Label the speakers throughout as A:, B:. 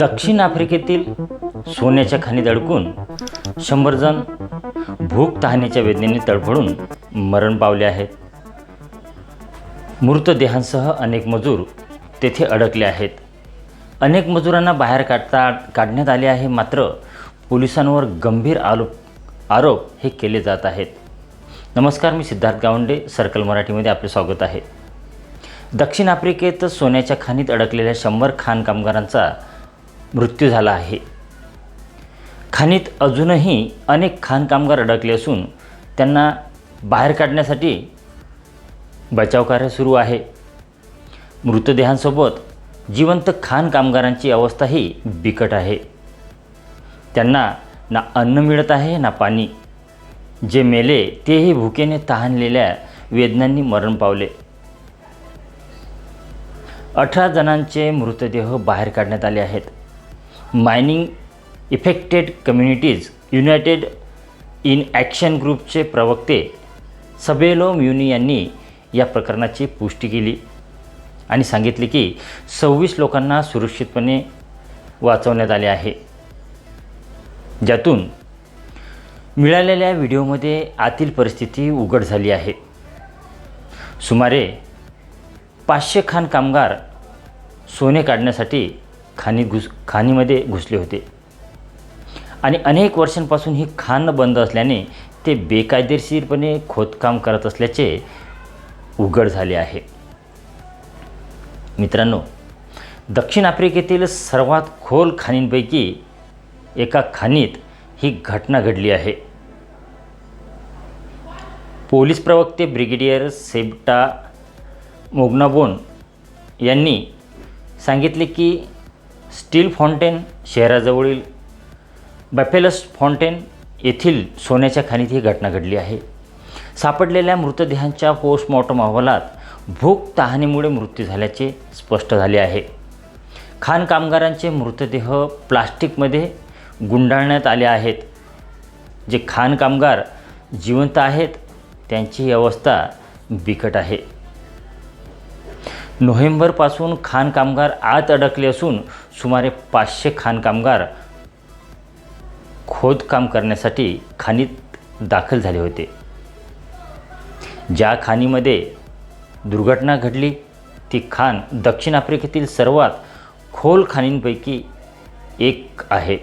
A: दक्षिण आफ्रिकेतील सोन्याच्या खाणीत अडकून शंभर जण भूक तहानेच्या वेदनेने तडफडून मरण पावले आहेत. मृतदेहांसह अनेक मजूर तेथे अडकले आहेत. अनेक मजुरांना बाहेर काढता काढण्यात आले आहे मात्र पोलिसांवर गंभीर आरोप आरोप हे केले जात आहेत. नमस्कार मी सिद्धार्थ गावंडे सर्कल मराठीमध्ये आपले स्वागत आहे. दक्षिण आफ्रिकेत सोन्याच्या खाणीत अडकलेल्या शंभर खाण कामगारांचा मृत्यू झाला आहे. खाणीत अजूनही अनेक खाण कामगार अडकले असून त्यांना बाहेर काढण्यासाठी बचावकार्य सुरू आहे. मृतदेहांसोबत जिवंत खाण कामगारांची अवस्थाही बिकट आहे. त्यांना ना अन्न मिळत आहे ना पाणी. जे मेले तेही भुकेने तहानलेल्या वेदनांनी मरण पावले. अठरा जणांचे मृतदेह बाहेर काढण्यात आले आहेत. Mining affected communities united in action ग्रुपचे प्रवक्ते सबेलो म्युनी यांनी या प्रकरणाची पुष्टी केली आणि सांगितले की सव्वीस लोकांना सुरक्षितपणे वाचवण्यात आले आहे. ज्यातून मिळालेल्या व्हिडिओमध्ये आतील परिस्थिती उघड झाली आहे. सुमारे पाचशे खाण कामगार सोने काढण्यासाठी खाणी घुस खाणीमध्ये घुसले होते. आणि अनेक वर्षांपासून ही खाण बंद असल्याने ते बेकायदेशीरपणे खोदकाम करत असल्याचे उघड झाले आहे. मित्रांनो दक्षिण आफ्रिकेतील सर्वात खोल खाणींपैकी एका खाणीत ही घटना घडली आहे. पोलीस प्रवक्ते ब्रिगेडियर सेप्टा मोग्नाबोन यांनी सांगितले की स्टील फाउंटेन शहराजवळील बॅफेलस फाउंटेन येथील सोन्याच्या खाणीत ही घटना घडली आहे. सापडलेल्या मृतदेहांच्या पोस्टमॉर्टम अहवालात भूक तहानीमुळे मृत्यू झाल्याचे स्पष्ट झाले आहे. खाण कामगारांचे मृतदेह प्लास्टिकमध्ये गुंडाळण्यात आले आहेत. जे खाण कामगार जिवंत आहेत त्यांची अवस्था बिकट आहे. नोव्हेंबरपासून खाण कामगार आत अडकले असून सुमारे पाचशे खाण कामगार खोदकाम करण्यासाठी खाणीत दाखल झाले होते. ज्या खाणीमध्ये दुर्घटना घडली ती खाण दक्षिण आफ्रिकेतील सर्वात खोल खाणींपैकी एक आहे.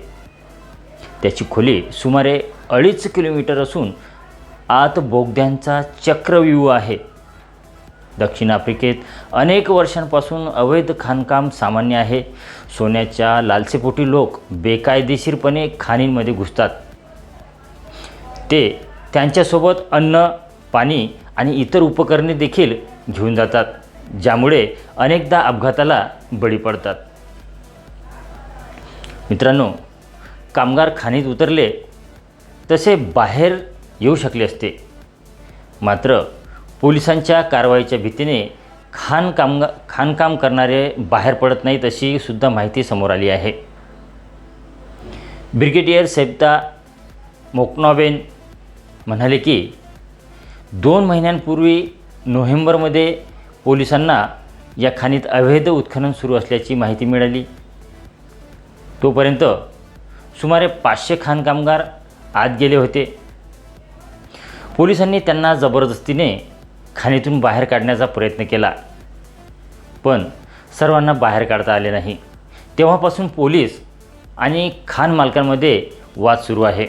A: त्याची खोली सुमारे अडीच किलोमीटर असून आत बोगद्यांचा चक्रव्यूह आहे. दक्षिण आफ्रिकेत अनेक वर्षांपासून अवैध खाणकाम सामान्य आहे. सोन्याच्या लालसेपोटी लोक बेकायदेशीरपणे खाणींमध्ये घुसतात. ते त्यांच्यासोबत अन्न पाणी आणि इतर उपकरणे देखील घेऊन जातात ज्यामुळे अनेकदा अपघाताला बळी पडतात. मित्रांनो कामगार खाणीत उतरले तसे बाहेर येऊ शकले असते. मात्र पोलिसांच्या कारवाईच्या भीतीने खाणकाम खाणकाम करणारे बाहेर पडत नाहीत अशी सुद्धा माहिती समोर आली आहे. ब्रिगेडियर सेप्ता मोकनॉबेन म्हणाले की दोन महिन्यांपूर्वी नोव्हेंबरमध्ये पोलिसांना या खाणीत अवैध उत्खनन सुरू असल्याची माहिती मिळाली. तोपर्यंत सुमारे पाचशे खाणकामगार आत गेले होते. पोलिसांनी त्यांना जबरदस्तीने खाणीतून बाहेर काढण्याचा प्रयत्न केला. पण सर्वांना बाहेर काढता आले नाही. तेव्हापासून पोलीस आणि खाण मालकांमध्ये वाद सुरू आहे.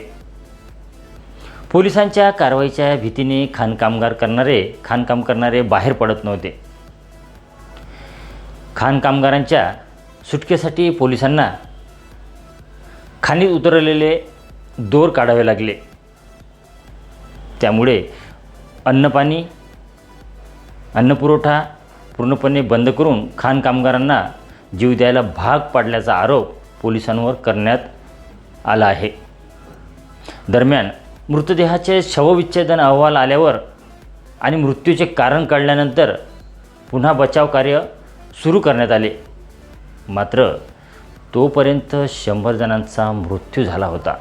A: पोलिसांच्या कारवाईच्या भीतीने खाणकामगार करणारे खाणकाम करणारे बाहेर पडत नव्हते. खाणकामगारांच्या सुटकेसाठी पोलिसांना खाणीत उतरलेले दोर काढावे लागले. त्यामुळे अन्नपाणी अन्नपुरवठा पूर्णपणे बंद करून खाण कामगारांना जीव द्यायला भाग पाडल्याचा आरोप पोलिसांवर करण्यात आला आहे. दरम्यान मृतदेहाचे शवविच्छेदन अहवाल आल्यावर आणि मृत्यूचे कारण कळल्यानंतर पुन्हा बचाव कार्य सुरू करण्यात आले. मात्र तोपर्यंत शंभर जणांचा मृत्यू झाला होता.